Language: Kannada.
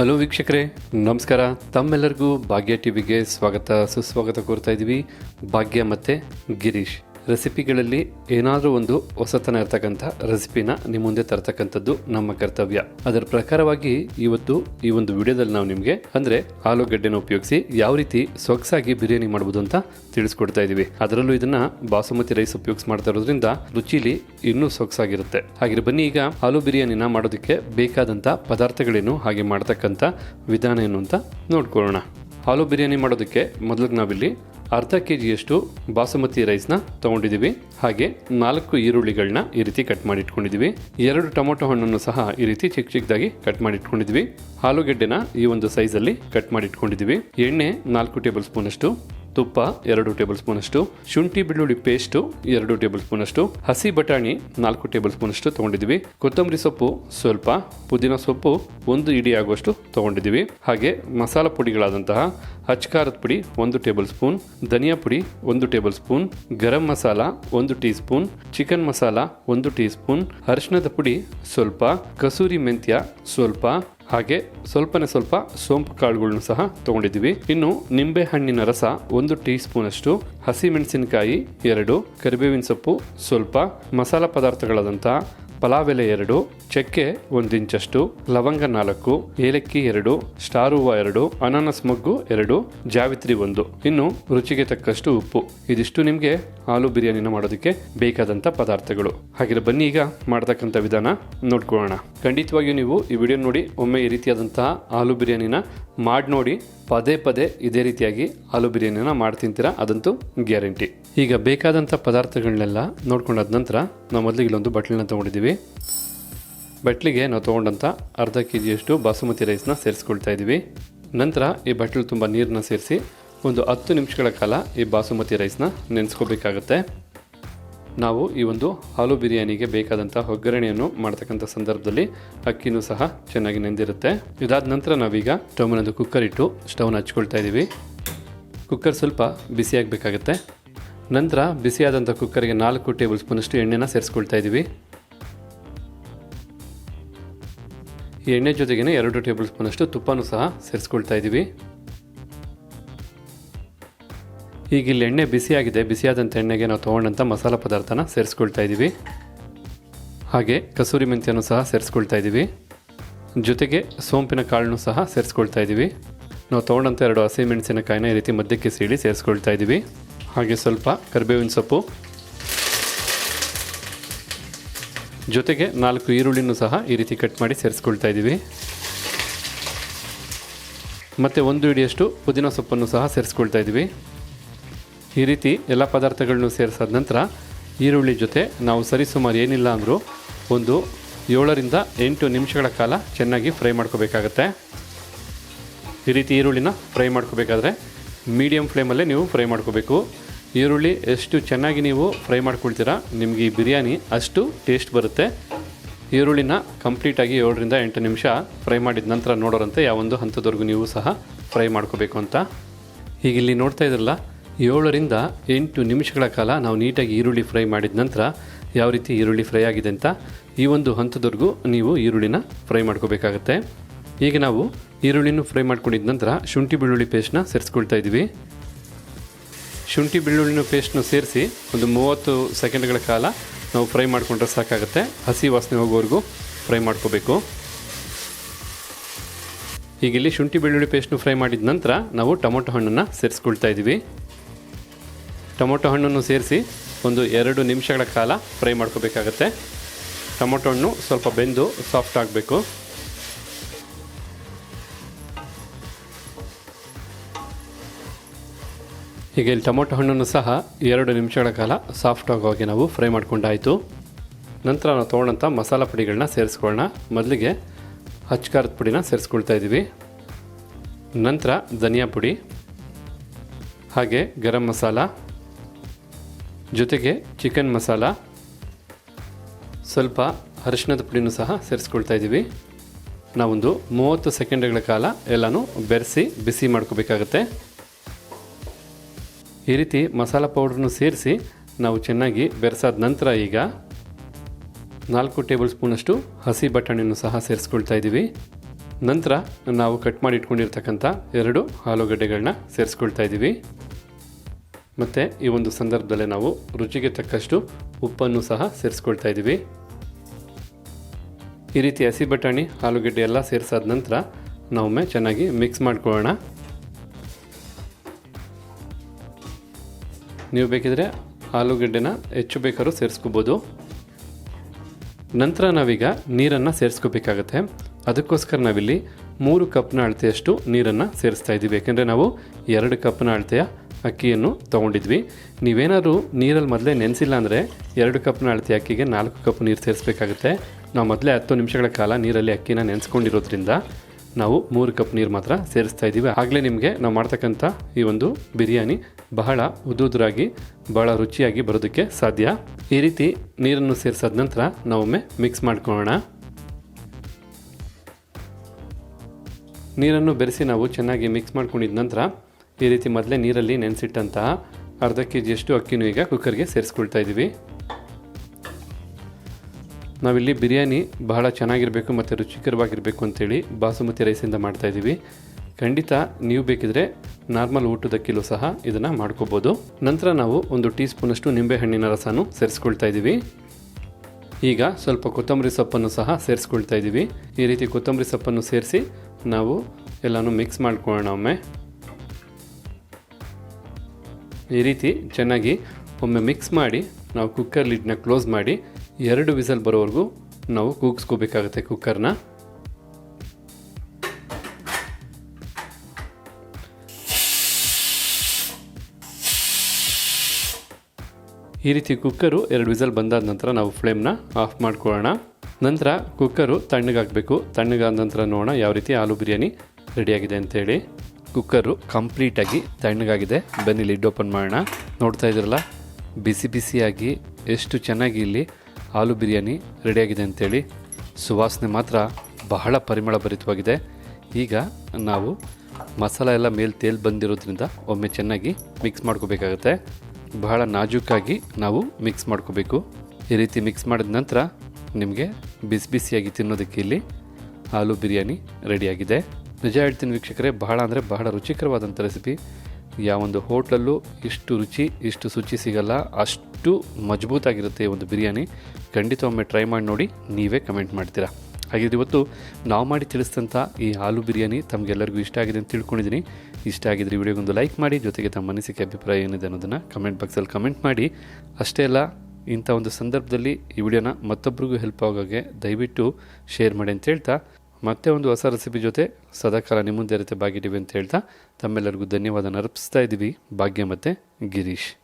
ಹಲೋ ವೀಕ್ಷಕರೇ ನಮಸ್ಕಾರ. ತಮ್ಮೆಲ್ಲರಿಗೂ ಭಾಗ್ಯ ಟಿವಿಗೆ ಸ್ವಾಗತ ಸುಸ್ವಾಗತ ಕೋರ್ತಾ ಇದ್ದೀವಿ. ಭಾಗ್ಯ ಮತ್ತು ಗಿರೀಶ್. ರೆಸಿಪಿಗಳಲ್ಲಿ ಏನಾದರೂ ಒಂದು ಹೊಸತನ ಇರ್ತಕ್ಕಂಥ ರೆಸಿಪಿನ ನಿಮ್ಮ ಮುಂದೆ ತರ್ತಕ್ಕಂಥದ್ದು ನಮ್ಮ ಕರ್ತವ್ಯ. ಅದರ ಪ್ರಕಾರವಾಗಿ ಇವತ್ತು ಈ ಒಂದು ವಿಡಿಯೋದಲ್ಲಿ ನಾವು ನಿಮಗೆ ಅಂದರೆ ಆಲೂಗಡ್ಡೆನ ಉಪಯೋಗಿಸಿ ಯಾವ ರೀತಿ ಸೊಗಸಾಗಿ ಬಿರಿಯಾನಿ ಮಾಡ್ಬೋದು ಅಂತ ತಿಳಿಸ್ಕೊಡ್ತಾ ಇದ್ದೀವಿ ಅದರಲ್ಲೂ ಇದನ್ನ ಬಾಸುಮತಿ ರೈಸ್ ಉಪಯೋಗಿಸಿ ಮಾಡ್ತಾ ಇರೋದ್ರಿಂದ ರುಚಿಲಿ ಇನ್ನೂ ಸೊಗಸಾಗಿರುತ್ತೆ. ಹಾಗೆ ಬನ್ನಿ ಈಗ ಆಲೂ ಬಿರಿಯಾನಿನ ಮಾಡೋದಕ್ಕೆ ಬೇಕಾದಂಥ ಪದಾರ್ಥಗಳೇನು ಹಾಗೆ ಮಾಡ್ತಕ್ಕಂಥ ವಿಧಾನ ಏನು ಅಂತ ನೋಡ್ಕೊಳ್ಳೋಣ. ಆಲೂ ಬಿರಿಯಾನಿ ಮಾಡೋದಕ್ಕೆ ಮೊದಲಿಗೆ ನಾವಿಲ್ಲಿ ಅರ್ಧ ಕೆ ಜಿಯಷ್ಟು ಬಾಸುಮತಿ ರೈಸ್ನ ತಗೊಂಡಿದ್ದೀವಿ. ಹಾಗೆ ನಾಲ್ಕು ಈರುಳ್ಳಿಗಳನ್ನ ಈ ರೀತಿ ಕಟ್ ಮಾಡಿ ಇಟ್ಕೊಂಡಿದ್ದೀವಿ ಎರಡು ಟೊಮೊಟೊ ಹಣ್ಣನ್ನು ಸಹ ಈ ರೀತಿ ಚಿಕ್ಕ ಚಿಕ್ಕದಾಗಿ ಕಟ್ ಮಾಡಿ ಇಟ್ಕೊಂಡಿದ್ದೀವಿ ಆಲೂಗೆಡ್ಡೆನ ಈ ಒಂದು ಸೈಜಲ್ಲಿ ಕಟ್ ಮಾಡಿ ಇಟ್ಕೊಂಡಿದ್ದೀವಿ ಎಣ್ಣೆ ನಾಲ್ಕು ಟೇಬಲ್ ಸ್ಪೂನ್ ಅಷ್ಟು ತುಪ್ಪ ಎರಡು ಟೇಬಲ್ ಸ್ಪೂನಷ್ಟು, ಶುಂಠಿ ಬೆಳ್ಳುಳ್ಳಿ ಪೇಸ್ಟು ಎರಡು ಟೇಬಲ್ ಸ್ಪೂನಷ್ಟು, ಹಸಿ ಬಟಾಣಿ ನಾಲ್ಕು ಟೇಬಲ್ ಸ್ಪೂನಷ್ಟು ತೊಗೊಂಡಿದ್ದೀವಿ. ಕೊತ್ತಂಬರಿ ಸೊಪ್ಪು ಸ್ವಲ್ಪ, ಪುದೀನ ಸೊಪ್ಪು ಒಂದು ಇಡಿ ಆಗುವಷ್ಟು ತಗೊಂಡಿದ್ದೀವಿ. ಹಾಗೆ ಮಸಾಲ ಪುಡಿಗಳಾದಂತಹ ಅಚ್ಕಾರದ ಪುಡಿ ಒಂದು ಟೇಬಲ್ ಸ್ಪೂನ್, ಧನಿಯಾ ಪುಡಿ ಒಂದು ಟೇಬಲ್ ಸ್ಪೂನ್, ಗರಂ ಮಸಾಲ ಒಂದು ಟೀ ಸ್ಪೂನ್ ಚಿಕನ್ ಮಸಾಲ ಒಂದು ಟೀ ಸ್ಪೂನ್ ಅರಿಶಿಣದ ಪುಡಿ ಸ್ವಲ್ಪ, ಕಸೂರಿ ಮೆಂತ್ಯ ಸ್ವಲ್ಪ ಹಾಗೆ ಸ್ವಲ್ಪನೇ ಸ್ವಲ್ಪ ಸೋಂಪು ಕಾಳುಗಳನ್ನು ಸಹ ತಗೊಂಡಿದ್ದೀವಿ. ಇನ್ನು ನಿಂಬೆ ಹಣ್ಣಿನ ರಸ ಒಂದು ಟೀ ಸ್ಪೂನ್ ಅಷ್ಟು ಹಸಿಮೆಣಸಿನಕಾಯಿ ಎರಡು, ಕರಿಬೇವಿನ ಸೊಪ್ಪು ಸ್ವಲ್ಪ, ಮಸಾಲ ಪದಾರ್ಥಗಳಾದಂತಹ ಪಲಾವ್ ಎಲೆ ಎರಡು, ಚಕ್ಕೆ ಒಂದು ಇಂಚಷ್ಟು ಲವಂಗ ನಾಲ್ಕು, ಏಲಕ್ಕಿ ಎರಡು ಸ್ಟಾರ್ ಹೂವ ಎರಡು, ಅನಾನಸ್ ಮೊಗ್ಗು ಎರಡು, ಜಾವಿತ್ರಿ ಒಂದು. ಇನ್ನು ರುಚಿಗೆ ತಕ್ಕಷ್ಟು ಉಪ್ಪು. ಇದಿಷ್ಟು ನಿಮಗೆ ಆಲೂ ಬಿರಿಯಾನಿನ ಮಾಡೋದಕ್ಕೆ ಬೇಕಾದಂಥ ಪದಾರ್ಥಗಳು. ಹಾಗೆ ಬನ್ನಿ ಈಗ ಮಾಡ್ತಕ್ಕಂಥ ವಿಧಾನ ನೋಡ್ಕೊಳ್ಳೋಣ. ಖಂಡಿತವಾಗಿಯೂ ನೀವು ಈ ವಿಡಿಯೋ ನೋಡಿ ಒಮ್ಮೆ ಈ ರೀತಿಯಾದಂತಹ ಆಲೂ ಬಿರಿಯಾನಿನ ಮಾಡಿ ನೋಡಿ, ಪದೇ ಪದೇ ಇದೇ ರೀತಿಯಾಗಿ ಆಲೂ ಬಿರಿಯಾನಿನ ಮಾಡಿ ತಿಂತೀರಾ? ಅದಂತೂ ಗ್ಯಾರಂಟಿ. ಈಗ ಬೇಕಾದಂಥ ಪದಾರ್ಥಗಳನ್ನೆಲ್ಲ ನೋಡ್ಕೊಂಡಾದ ನಂತರ ನಾವು ಮೊದಲಿಗೆ ಇಲ್ಲೊಂದು ಬಟ್ಲನ್ನ ತೊಗೊಂಡಿದ್ದೀವಿ. ಬಟ್ಲಿಗೆ ನಾವು ತೊಗೊಂಡಂಥ ಅರ್ಧ ಕೆ ಜಿಯಷ್ಟು ಬಾಸುಮತಿ ರೈಸ್ನ ಸೇರಿಸ್ಕೊಳ್ತಾ ಇದ್ದೀವಿ. ನಂತರ ಈ ಬಟ್ಲು ತುಂಬ ನೀರನ್ನ ಸೇರಿಸಿ ಒಂದು ಹತ್ತು ನಿಮಿಷಗಳ ಕಾಲ ಈ ಬಾಸುಮತಿ ರೈಸ್ನ ನೆನೆಸ್ಕೋಬೇಕಾಗತ್ತೆ. ನಾವು ಈ ಒಂದು ಆಲೂ ಬಿರಿಯಾನಿಗೆ ಬೇಕಾದಂಥ ಒಗ್ಗರಣೆಯನ್ನು ಮಾಡ್ತಕ್ಕಂಥ ಸಂದರ್ಭದಲ್ಲಿ ಅಕ್ಕಿನೂ ಸಹ ಚೆನ್ನಾಗಿ ನೆಂದಿರುತ್ತೆ. ಇದಾದ ನಂತರ ನಾವೀಗ ಸ್ಟವ್ ಒಂದು ಕುಕ್ಕರ್ ಇಟ್ಟು ಸ್ಟವ್ನ ಹಚ್ಕೊಳ್ತಾ ಇದ್ದೀವಿ. ಕುಕ್ಕರ್ ಸ್ವಲ್ಪ ಬಿಸಿಯಾಗಬೇಕಾಗತ್ತೆ ನಂತರ ಬಿಸಿಯಾದಂಥ ಕುಕ್ಕರ್ಗೆ ನಾಲ್ಕು ಟೇಬಲ್ ಸ್ಪೂನಷ್ಟು ಎಣ್ಣೆನ ಸೇರಿಸ್ಕೊಳ್ತಾ ಇದ್ದೀವಿ. ಈ ಎಣ್ಣೆ ಜೊತೆಗೇ ಎರಡು ಟೇಬಲ್ ಸ್ಪೂನಷ್ಟು ತುಪ್ಪನೂ ಸಹ ಸೇರಿಸ್ಕೊಳ್ತಾ ಇದ್ದೀವಿ. ಈಗ ಇಲ್ಲಿ ಎಣ್ಣೆ ಬಿಸಿಯಾಗಿದೆ ಬಿಸಿಯಾದಂಥ ಎಣ್ಣೆಗೆ ನಾವು ತೊಗೊಂಡಂಥ ಮಸಾಲೆ ಪದಾರ್ಥನ ಸೇರಿಸ್ಕೊಳ್ತಾ ಇದ್ದೀವಿ ಹಾಗೆ ಕಸೂರಿ ಮೆಂತ್ಯನೂ ಸಹ ಸೇರಿಸ್ಕೊಳ್ತಾ ಇದ್ದೀವಿ ಜೊತೆಗೆ ಸೋಂಪಿನ ಕಾಳನ್ನು ಸಹ ಸೇರಿಸ್ಕೊಳ್ತಾ ಇದ್ದೀವಿ ನಾವು ತೊಗೊಂಡಂಥ ಎರಡು ಹಸಿ ಮೆಣಸಿನಕಾಯಿನ ಈ ರೀತಿ ಮಧ್ಯಕ್ಕೆ ಸೀಳಿ ಸೇರಿಸ್ಕೊಳ್ತಾ ಇದ್ದೀವಿ ಹಾಗೆ ಸ್ವಲ್ಪ ಕರಿಬೇವಿನ ಸೊಪ್ಪು. ಜೊತೆಗೆ ನಾಲ್ಕು ಈರುಳ್ಳಿನೂ ಸಹ ಈ ರೀತಿ ಕಟ್ ಮಾಡಿ ಸೇರಿಸ್ಕೊಳ್ತಾ ಇದ್ದೀವಿ ಮತ್ತು ಒಂದು ಹಿಡಿಯಷ್ಟು ಪುದೀನ ಸೊಪ್ಪನ್ನು ಸಹ ಸೇರಿಸ್ಕೊಳ್ತಾ ಇದ್ದೀವಿ ಈ ರೀತಿ ಎಲ್ಲ ಪದಾರ್ಥಗಳನ್ನು ಸೇರಿಸಾದ ನಂತರ ಈರುಳ್ಳಿ ಜೊತೆ ನಾವು ಸರಿಸುಮಾರು ಏನಿಲ್ಲ ಅಂದರೂ ಒಂದು ಏಳರಿಂದ ಎಂಟು ನಿಮಿಷಗಳ ಕಾಲ ಚೆನ್ನಾಗಿ ಫ್ರೈ ಮಾಡ್ಕೋಬೇಕಾಗತ್ತೆ. ಈ ರೀತಿ ಈರುಳ್ಳಿನ ಫ್ರೈ ಮಾಡ್ಕೋಬೇಕಾದ್ರೆ ಮೀಡಿಯಮ್ ಫ್ಲೇಮಲ್ಲೇ ನೀವು ಫ್ರೈ ಮಾಡ್ಕೋಬೇಕು. ಈರುಳ್ಳಿ ಎಷ್ಟು ಚೆನ್ನಾಗಿ ನೀವು ಫ್ರೈ ಮಾಡ್ಕೊಳ್ತೀರಾ ನಿಮಗೆ ಈ ಬಿರಿಯಾನಿ ಅಷ್ಟು ಟೇಸ್ಟ್ ಬರುತ್ತೆ. ಈರುಳ್ಳಿನ ಕಂಪ್ಲೀಟಾಗಿ ಏಳರಿಂದ ಎಂಟು ನಿಮಿಷ ಫ್ರೈ ಮಾಡಿದ ನಂತರ ನೋಡೋರಂತೆ ಯಾವೊಂದು ಹಂತದವರೆಗೂ ನೀವು ಸಹ ಫ್ರೈ ಮಾಡ್ಕೋಬೇಕು ಅಂತ. ಈಗ ಇಲ್ಲಿ ನೋಡ್ತಾ ಇದ್ರಲ್ಲ ಏಳರಿಂದ ಎಂಟು ನಿಮಿಷಗಳ ಕಾಲ ನಾವು ನೀಟಾಗಿ ಈರುಳ್ಳಿ ಫ್ರೈ ಮಾಡಿದ ನಂತರ ಯಾವ ರೀತಿ ಈರುಳ್ಳಿ ಫ್ರೈ ಆಗಿದೆ ಅಂತ ಈ ಒಂದು ಹಂತದವರೆಗೂ ನೀವು ಈರುಳ್ಳಿನ ಫ್ರೈ ಮಾಡ್ಕೋಬೇಕಾಗತ್ತೆ. ಈಗ ನಾವು ಈರುಳ್ಳಿನೂ ಫ್ರೈ ಮಾಡ್ಕೊಂಡಿದ ನಂತರ ಶುಂಠಿ ಬೆಳ್ಳುಳ್ಳಿ ಪೇಸ್ಟ್ನ ಸೇರಿಸ್ಕೊಳ್ತಾ ಇದ್ದೀವಿ. ಶುಂಠಿ ಬೆಳ್ಳುಳ್ಳಿನ ಪೇಸ್ಟ್ನ ಸೇರಿಸಿ ಒಂದು ಮೂವತ್ತು ಸೆಕೆಂಡ್ಗಳ ಕಾಲ ನಾವು ಫ್ರೈ ಮಾಡಿಕೊಂಡ್ರೆ ಸಾಕಾಗುತ್ತೆ. ಹಸಿ ವಾಸನೆ ಹೋಗೋವರೆಗೂ ಫ್ರೈ ಮಾಡ್ಕೋಬೇಕು. ಈಗ ಇಲ್ಲಿ ಶುಂಠಿ ಬೆಳ್ಳುಳ್ಳಿ ಪೇಸ್ಟ್ನು ಫ್ರೈ ಮಾಡಿದ ನಂತರ ನಾವು ಟೊಮೊಟೊ ಹಣ್ಣನ್ನು ಸೇರಿಸ್ಕೊಳ್ತಾ ಇದ್ದೀವಿ. ಟೊಮೊಟೊ ಹಣ್ಣನ್ನು ಸೇರಿಸಿ ಒಂದು ಎರಡು ನಿಮಿಷಗಳ ಕಾಲ ಫ್ರೈ ಮಾಡ್ಕೋಬೇಕಾಗತ್ತೆ. ಟೊಮೊಟೊ ಹಣ್ಣು ಸ್ವಲ್ಪ ಬೆಂದು ಸಾಫ್ಟ್ ಆಗಬೇಕು. ಈಗ ಇಲ್ಲಿ ಟೊಮೊಟೊ ಹಣ್ಣನ್ನು ಸಹ ಎರಡು ನಿಮಿಷಗಳ ಕಾಲ ಸಾಫ್ಟ್ ಆಗೋಗಿ ನಾವು ಫ್ರೈ ಮಾಡ್ಕೊಂಡಾಯಿತು. ನಂತರ ನಾವು ತೊಗೊಂಡಂಥ ಮಸಾಲ ಪುಡಿಗಳನ್ನ ಸೇರಿಸ್ಕೊಳ್ಳೋಣ. ಮೊದಲಿಗೆ ಹಚ್ಕಾರದ ಪುಡಿನ ಸೇರಿಸ್ಕೊಳ್ತಾ ಇದ್ದೀವಿ. ನಂತರ ಧನಿಯಾ ಪುಡಿ, ಹಾಗೆ ಗರಂ ಮಸಾಲ ಜೊತೆಗೆ ಚಿಕನ್ ಮಸಾಲ, ಸ್ವಲ್ಪ ಅರಿಶಿಣದ ಪುಡಿನೂ ಸಹ ಸೇರಿಸ್ಕೊಳ್ತಾ ಇದ್ದೀವಿ ನಾವೊಂದು ಮೂವತ್ತು ಸೆಕೆಂಡ್ಗಳ ಕಾಲ ಎಲ್ಲನೂ ಬೆರೆಸಿ, ಬಿಸಿ ಮಾಡ್ಕೋಬೇಕಾಗತ್ತೆ. ಈ ರೀತಿ ಮಸಾಲ ಪೌಡ್ರನ್ನು ಸೇರಿಸಿ ನಾವು ಚೆನ್ನಾಗಿ ಬೆರೆಸಾದ ನಂತರ ಈಗ ನಾಲ್ಕು ಟೇಬಲ್ ಸ್ಪೂನಷ್ಟು ಹಸಿ ಬಟಾಣಿಯನ್ನು ಸಹ ಸೇರಿಸ್ಕೊಳ್ತಾ ಇದ್ದೀವಿ ನಂತರ ನಾವು ಕಟ್ ಮಾಡಿ ಇಟ್ಕೊಂಡಿರ್ತಕ್ಕಂಥ ಎರಡು ಆಲೂಗಡ್ಡೆಗಳನ್ನ ಸೇರಿಸ್ಕೊಳ್ತಾ ಇದ್ದೀವಿ ಮತ್ತು ಈ ಒಂದು ಸಂದರ್ಭದಲ್ಲೇ ನಾವು ರುಚಿಗೆ ತಕ್ಕಷ್ಟು ಉಪ್ಪನ್ನು ಸಹ ಸೇರಿಸ್ಕೊಳ್ತಾ ಇದ್ದೀವಿ. ಈ ರೀತಿ ಹಸಿ ಬಟಾಣಿ, ಆಲೂಗಡ್ಡೆ ಎಲ್ಲ ಸೇರಿಸಾದ ನಂತರ ನಾವೊಮ್ಮೆ ಚೆನ್ನಾಗಿ ಮಿಕ್ಸ್ ಮಾಡ್ಕೊಳ್ಳೋಣ. ನೀವು ಬೇಕಿದ್ರೆ ಆಲೂಗಡ್ಡೆನ ಹೆಚ್ಚು ಬೇಕಾದ್ರೂ ಸೇರಿಸ್ಕೋಬೋದು. ನಂತರ ನಾವೀಗ ನೀರನ್ನು ಸೇರಿಸ್ಕೋಬೇಕಾಗತ್ತೆ. ಅದಕ್ಕೋಸ್ಕರ ನಾವಿಲ್ಲಿ ಮೂರು ಕಪ್ನ ಅಳತೆಯಷ್ಟು ನೀರನ್ನು ಸೇರಿಸ್ತಾ ಇದ್ದೀವಿ. ಯಾಕೆಂದರೆ ನಾವು ಎರಡು ಕಪ್ನ ಅಳತೆಯ ಅಕ್ಕಿಯನ್ನು ತೊಗೊಂಡಿದ್ವಿ. ನೀವೇನಾದರೂ ನೀರಲ್ಲಿ ಮೊದಲೇ ನೆನೆಸಿಲ್ಲ ಅಂದರೆ ಎರಡು ಕಪ್ನ ಅಳತೆ ಅಕ್ಕಿಗೆ ನಾಲ್ಕು ಕಪ್ ನೀರು ಸೇರಿಸಬೇಕಾಗುತ್ತೆ. ನಾವು ಮೊದಲೇ ಹತ್ತು ನಿಮಿಷಗಳ ಕಾಲ ನೀರಲ್ಲಿ ಅಕ್ಕಿನ ನೆನೆಸ್ಕೊಂಡಿರೋದ್ರಿಂದ ನಾವು ಮೂರು ಕಪ್ ನೀರು ಮಾತ್ರ ಸೇರಿಸ್ತಾ ಇದ್ದೀವಿ. ಆಗಲೇ ನಿಮಗೆ ನಾವು ಮಾಡ್ತಕ್ಕಂಥ ಈ ಒಂದು ಬಿರಿಯಾನಿ ಬಹಳ ಉದುದುರಾಗಿ, ಬಹಳ ರುಚಿಯಾಗಿ ಬರೋದಕ್ಕೆ ಸಾಧ್ಯ. ಈ ರೀತಿ ನೀರನ್ನು ಸೇರಿಸಾದ ನಂತರ ನಾವೊಮ್ಮೆ ಮಿಕ್ಸ್ ಮಾಡ್ಕೊಳ್ಳೋಣ. ನೀರನ್ನು ಬೆರೆಸಿ ನಾವು ಚೆನ್ನಾಗಿ ಮಿಕ್ಸ್ ಮಾಡ್ಕೊಂಡಿದ ನಂತರ ಈ ರೀತಿ ಮೊದಲೇ ನೀರಲ್ಲಿ ನೆನೆಸಿಟ್ಟಂತಹ ಅರ್ಧ ಕೆ ಜಿಯಷ್ಟು ಅಕ್ಕಿನೂ ಈಗ ಕುಕ್ಕರ್ಗೆ ಸೇರಿಸ್ಕೊಳ್ತಾ ಇದ್ದೀವಿ ನಾವಿಲ್ಲಿ ಬಿರಿಯಾನಿ ಬಹಳ ಚೆನ್ನಾಗಿರಬೇಕು ಮತ್ತು ರುಚಿಕರವಾಗಿರಬೇಕು ಅಂತೇಳಿ ಬಾಸುಮತಿ ರೈಸಿಂದ ಮಾಡ್ತಾ ಇದ್ದೀವಿ ಖಂಡಿತ ನೀವು ಬೇಕಿದ್ರೆ ನಾರ್ಮಲ್ ಊಟದಕ್ಕಿಲೂ ಸಹ ಇದನ್ನು ಮಾಡ್ಕೋಬೋದು. ನಂತರ ನಾವು ಒಂದು ಟೀ ಸ್ಪೂನಷ್ಟು ನಿಂಬೆಹಣ್ಣಿನ ರಸನೂ ಸೇರಿಸ್ಕೊಳ್ತಾ ಇದ್ದೀವಿ ಈಗ ಸ್ವಲ್ಪ ಕೊತ್ತಂಬರಿ ಸೊಪ್ಪನ್ನು ಸಹ ಸೇರಿಸ್ಕೊಳ್ತಾ ಇದ್ದೀವಿ ಈ ರೀತಿ ಕೊತ್ತಂಬರಿ ಸೊಪ್ಪನ್ನು ಸೇರಿಸಿ ನಾವು ಎಲ್ಲನೂ ಮಿಕ್ಸ್ ಮಾಡ್ಕೊಳ್ಳೋಣ ಒಮ್ಮೆ. ಈ ರೀತಿ ಚೆನ್ನಾಗಿ ಒಮ್ಮೆ ಮಿಕ್ಸ್ ಮಾಡಿ, ನಾವು ಕುಕ್ಕರ್ ಲಿಡ್ನ ಕ್ಲೋಸ್ ಮಾಡಿ, ಎರಡು ವಿಸಲ್ ಬರೋವರೆಗೂ ನಾವು ಕೂಗಿಸ್ಕೋಬೇಕಾಗುತ್ತೆ ಕುಕ್ಕರ್ನ ಈ ರೀತಿ ಕುಕ್ಕರು ಎರಡು ವಿಸಲ್ ಬಂದಾದ ನಂತರ ನಾವು ಫ್ಲೇಮ್ನ ಆಫ್ ಮಾಡ್ಕೊಳ್ಳೋಣ. ನಂತರ ಕುಕ್ಕರು ತಣ್ಣಗಾಗಬೇಕು ತಣ್ಣಗಾದ ನಂತರ ನೋಡೋಣ ಯಾವ ರೀತಿ ಆಲೂ ಬಿರಿಯಾನಿ ರೆಡಿಯಾಗಿದೆ ಅಂತೇಳಿ. ಕುಕ್ಕರು ಕಂಪ್ಲೀಟಾಗಿ ತಣ್ಣಗಾಗಿದೆ. ಬನ್ನಿ ಲಿಡ್ ಓಪನ್ ಮಾಡೋಣ. ನೋಡ್ತಾ ಇದ್ರಲ್ಲ ಬಿಸಿ ಬಿಸಿಯಾಗಿ ಎಷ್ಟು ಚೆನ್ನಾಗಿ ಇಲ್ಲಿ ಆಲೂ ಬಿರಿಯಾನಿ ರೆಡಿಯಾಗಿದೆ ಅಂತೇಳಿ. ಸುವಾಸನೆ ಮಾತ್ರ ಬಹಳ ಪರಿಮಳ ಭರಿತವಾಗಿದೆ ಈಗ ನಾವು ಮಸಾಲ ಎಲ್ಲ ಮೇಲೆ ತೇಲ್ ಬಂದಿರೋದ್ರಿಂದ ಒಮ್ಮೆ ಚೆನ್ನಾಗಿ ಮಿಕ್ಸ್ ಮಾಡ್ಕೋಬೇಕಾಗತ್ತೆ. ಬಹಳ ನಾಜೂಕಾಗಿ ನಾವು ಮಿಕ್ಸ್ ಮಾಡ್ಕೋಬೇಕು. ಈ ರೀತಿ ಮಿಕ್ಸ್ ಮಾಡಿದ ನಂತರ ನಿಮಗೆ ಬಿಸಿ ಬಿಸಿಯಾಗಿ ತಿನ್ನೋದಕ್ಕೆ ಇಲ್ಲಿ ಆಲೂ ಬಿರಿಯಾನಿ ರೆಡಿಯಾಗಿದೆ. ನಿಜ ಹೇಳ್ತೀನಿ ವೀಕ್ಷಕರೇ, ಬಹಳ ಅಂದರೆ ಬಹಳ ರುಚಿಕರವಾದಂಥ ರೆಸಿಪಿ ಯಾವೊಂದು ಹೋಟ್ಲಲ್ಲೂ ಇಷ್ಟು ರುಚಿ, ಇಷ್ಟು ಶುಚಿ ಸಿಗಲ್ಲ, ಅಷ್ಟು ಮಜಬೂತಾಗಿರುತ್ತೆ ಈ ಒಂದು ಬಿರಿಯಾನಿ. ಖಂಡಿತ ಒಮ್ಮೆ ಟ್ರೈ ಮಾಡಿ ನೋಡಿ, ನೀವೇ ಕಮೆಂಟ್ ಮಾಡ್ತೀರಾ. ಹಾಗಿದ್ರೆ ಇವತ್ತು ನಾವು ಮಾಡಿ ತಿಳಿಸಿದಂಥ ಈ ಆಲೂ ಬಿರಿಯಾನಿ ತಮಗೆಲ್ಲರಿಗೂ ಇಷ್ಟ ಆಗಿದೆ ಅಂತ ತಿಳ್ಕೊಂಡಿದ್ದೀನಿ. ಇಷ್ಟ ಆಗಿದ್ರೆ ವಿಡಿಯೋಗೊಂದು ಲೈಕ್ ಮಾಡಿ, ಜೊತೆಗೆ ತಮ್ಮ ಅನಿಸಿಕೆ, ಅಭಿಪ್ರಾಯ ಏನಿದೆ ಅನ್ನೋದನ್ನು ಕಮೆಂಟ್ ಬಾಕ್ಸಲ್ಲಿ ಕಮೆಂಟ್ ಮಾಡಿ. ಅಷ್ಟೇ ಅಲ್ಲ ಇಂಥ ಒಂದು ಸಂದರ್ಭದಲ್ಲಿ ಈ ವಿಡಿಯೋನ ಮತ್ತೊಬ್ಬರಿಗೂ ಹೆಲ್ಪ್ ಆಗೋಗೆ ದಯವಿಟ್ಟು ಶೇರ್ ಮಾಡಿ ಅಂತ ಹೇಳ್ತಾ ಮತ್ತೆ ಒಂದು ಹೊಸ ರೆಸಿಪಿ ಜೊತೆ ಸದಾಕಾಲ ನಿಮ್ಮ ಮುಂದೆ ಇರುತ್ತೆ ಅಂತ ಹೇಳ್ತಾ ತಮ್ಮೆಲ್ಲರಿಗೂ ಧನ್ಯವಾದ ಅರ್ಪಿಸ್ತಾ ಇದ್ದೀವಿ. ಭಾಗ್ಯ ಮತ್ತು ಗಿರೀಶ್.